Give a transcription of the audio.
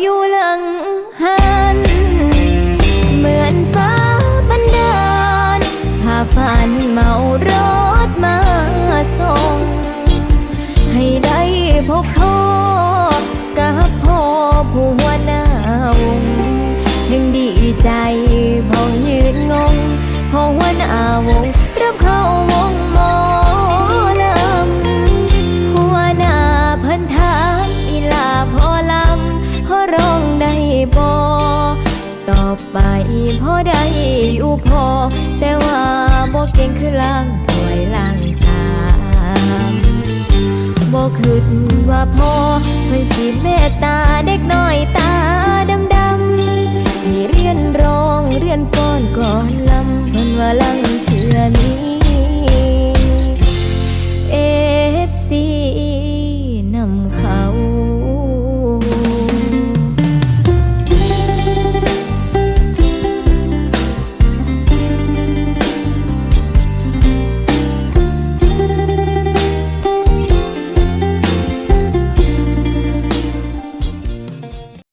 อยู่หลังหัน เหมือนฟ้าบันดาลพาฝันเมารถมาส่ง ให้ได้พบพ่อกับพ่อผู้หัวหน้าวงยังดีใจพอยืนงงพอหัวหน้าวง บอต่อไปพอได้อยู่พอ แต่ว่าบ่เก่งคือล่างถวยล่างสามบ่คิดว่าพอเพิ่สิเมตตาเด็กน้อยตาดำดำให้เรียนร้องเรียนฟ้อนก่อนลำพิ่น